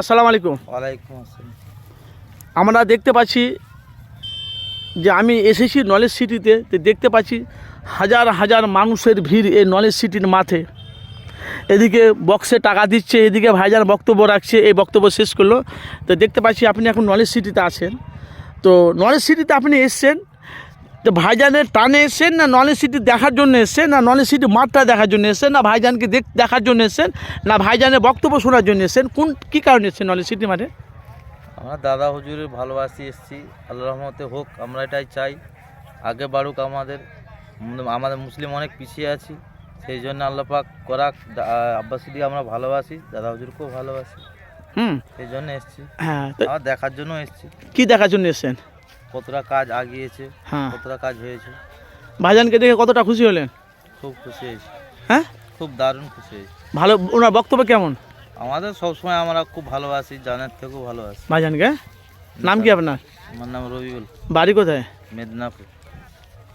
আসসালামু আলাইকুম। ওয়ালাইকুম আসসালাম। আমরা দেখতে পাচ্ছি যে আমি এসেছি নলেজ সিটিতে তো দেখতে পাচ্ছি হাজার হাজার মানুষের ভিড় এই নলেজ সিটির মাঠে। এদিকে বক্সে টাকা দিচ্ছে এদিকে ভাইজান বক্তব্য রাখছে এই বক্তব্য শেষ করল। তো দেখতে পাচ্ছি আপনি এখন নলেজ সিটিতে আছেন। তো নলেজ সিটিতে আপনি এসছেন তো ভাইজানের টানে এসছেন না নলেজ সিটি দেখার জন্য এসছেন না নলেজ সিটি মাঠটা দেখার জন্য এসছেন না ভাইজানকে দেখ দেখার জন্য এসছেন না ভাইজানের বক্তব্য শোনার জন্য এসছেন? কোন কী কারণে এসছেন নলেজ সিটি মাঠে? আমরা দাদা হুজুরের ভালোবাসি এসেছি। আল্লাহ রহমতে হোক আমরা এটাই চাই। আগে বাড়ুক আমাদের। আমাদের মুসলিম অনেক পিছিয়ে আছি। সেই জন্য আল্লাহ পাক করাক। আব্বাসিদি আমরা ভালোবাসি দাদা হুজুরকেও ভালোবাসি। হুম। সেই জন্য এসেছি। হ্যাঁ দেখার জন্য এসেছি। কী দেখার জন্য এসছেন? কতটা কাজ আগিয়েছে হ্যাঁ। কতটা কাজ হয়েছে। ভাইজানকে দেখে কতটা খুশি হলেন? খুব খুশি হয়েছি। হ্যাঁ? খুব দারুণ খুশি হয়েছি। ভালো ওনার বক্তব্য কেমন? আমাদের সবসময় আমরা খুব ভালোবাসি জানের থেকেও ভালোবাসি। ভাইজানকে? নাম কি আপনার? আমার নাম রবিউল। বাড়ি কোথায়? মেদিনীপুর।